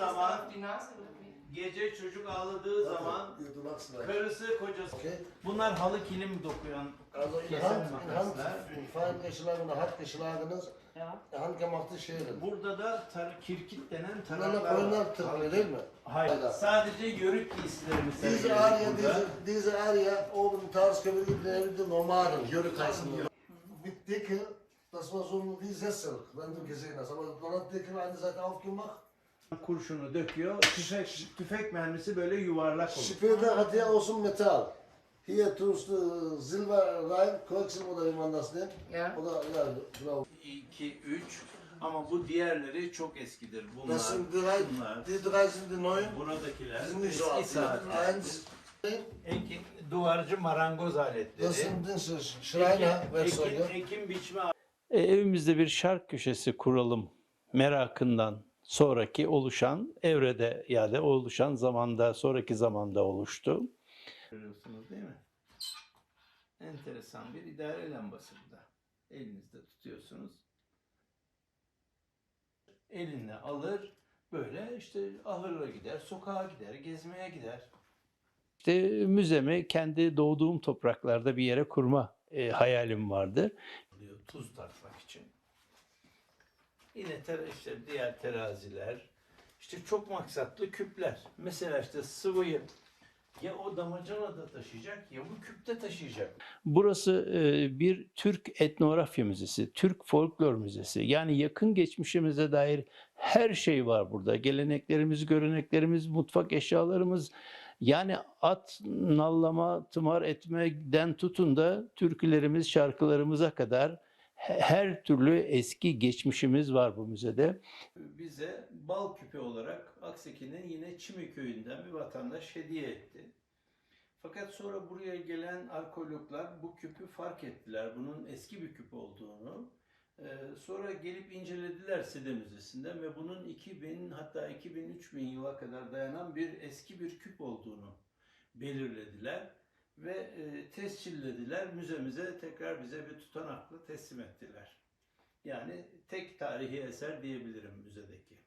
irgendwie. Gece çocuk ağladığı zaman karısı kocası. Okay? Bunlar halı kilim dokuyan Also in kesen Hand, in Hand, hart geschlagenes, Ja. handgemachte Scheren. Burada da tar kirkit denen Bunlarla taraklar var. tıkılıyor değil mi? Hayır. Sadece yörük giysilerimiz Diese sergiledik Area, burada. diese, diese Area oben Tagesgebiet gibt es die Nomaden, die. Mit Deckel, das war so wie Sessel, wenn du gesehen hast. Aber man hat Deckel eine Seite aufgemacht. Kurşunu döküyor. Tüfek, tüfek mermisi böyle yuvarlak olur. Später hat er aus dem Metall. Hier tust du Silber rein, Quecksilber oder wie man das nennt. Ja. Oder ja, genau. 2, 3 ama bu diğerleri çok eskidir. Bunlar, Das sind drei, bunlar, die drei sind die neuen. buradakiler Die sind nicht so eski alt. saatler. Eins, Ekin, duvarcı marangoz aletleri. das sind diese Schreiner, Werkzeuge. Ekim, ekim biçme E, evimizde bir şark köşesi kuralım merakından sonraki oluşan evrede ya da oluşan zamanda sonraki zamanda oluştu. Görüyorsunuz değil mi? Enteresan bir idare lambası bu da. Elinizde tutuyorsunuz. Eline alır böyle işte ahırla gider, sokağa gider, gezmeye gider. İşte müzemi kendi doğduğum topraklarda bir yere kurma e, hayalim vardı. Tuz tartmak için. Yine ter, işte diğer teraziler, işte çok maksatlı küpler. Mesela işte sıvıyı ya o damacanada taşıyacak ya bu küpte taşıyacak. Burası e, bir Türk etnografya müzesi, Türk folklor müzesi. Yani yakın geçmişimize dair her şey var burada. Geleneklerimiz, göreneklerimiz, mutfak eşyalarımız. Yani at nallama, tımar etmeden tutun da türkülerimiz, şarkılarımıza kadar her türlü eski geçmişimiz var bu müzede. Bize bal küpe olarak Akseki'nin yine Çimi köyünden bir vatandaş hediye etti. Fakat sonra buraya gelen arkeologlar bu küpü fark ettiler. Bunun eski bir küp olduğunu. Ee, Sonra gelip incelediler Side Müzesi'nde ve bunun 2000 hatta 2000-3000 yıla kadar dayanan bir eski bir küp olduğunu belirlediler ve e, tescillediler. Müzemize tekrar bize bir tutanakla teslim ettiler. Yani tek tarihi eser diyebilirim müzedeki.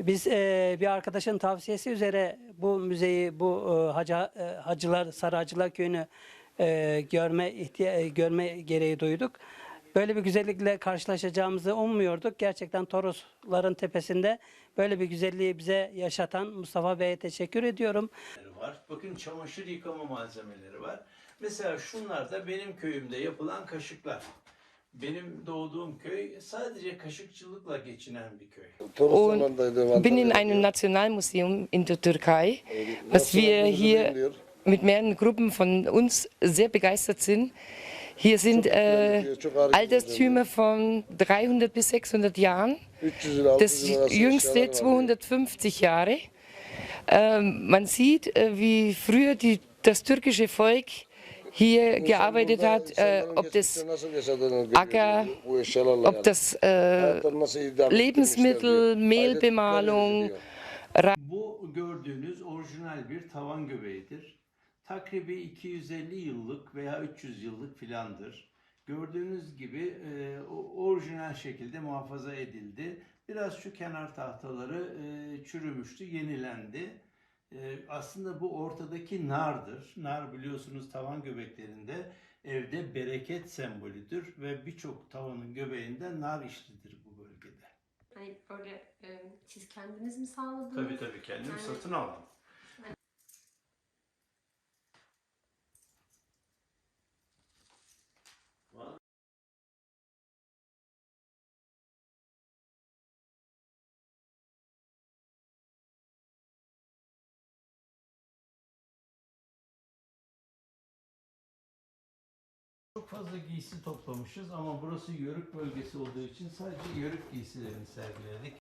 Biz e, bir arkadaşın tavsiyesi üzere bu müzeyi, bu e, hacı, e, Hacılar, Sarı Hacılar Köyü'nü e, görme ihtiya- e, görme gereği duyduk. Böyle bir güzellikle karşılaşacağımızı ummuyorduk. Gerçekten Torosların tepesinde böyle bir güzelliği bize yaşatan Mustafa Bey'e teşekkür ediyorum. var. Bakın çamaşır yıkama malzemeleri var. Mesela şunlar da benim köyümde yapılan kaşıklar. Benim doğduğum köy sadece kaşıkçılıkla geçinen bir köy. Und bin in einem Nationalmuseum in der Türkei, was wir hier mit mehreren Gruppen von uns sehr begeistert sind. Hier sind äh, Alterstümer von 300 bis 600 Jahren. Das jüngste 250 Jahre. Ähm, man sieht, äh, wie früher die, das türkische Volk hier gearbeitet hat, äh, ob das Acker, ob das äh, Lebensmittel, Mehlbemalung, Bu gördüğünüz orijinal bir tavan göbeğidir. Takribi 250 yıllık veya 300 yıllık filandır. Gördüğünüz gibi e, orijinal şekilde muhafaza edildi. Biraz şu kenar tahtaları e, çürümüştü, yenilendi. E, aslında bu ortadaki nardır. Nar biliyorsunuz tavan göbeklerinde evde bereket sembolüdür ve birçok tavanın göbeğinde nar işlidir bu bölgede. Hani böyle e, siz kendiniz mi sağladınız? Tabii tabii kendim Yani- satın aldım. Çok fazla giysi toplamışız ama burası yörük bölgesi olduğu için sadece yörük giysilerini sergiledik.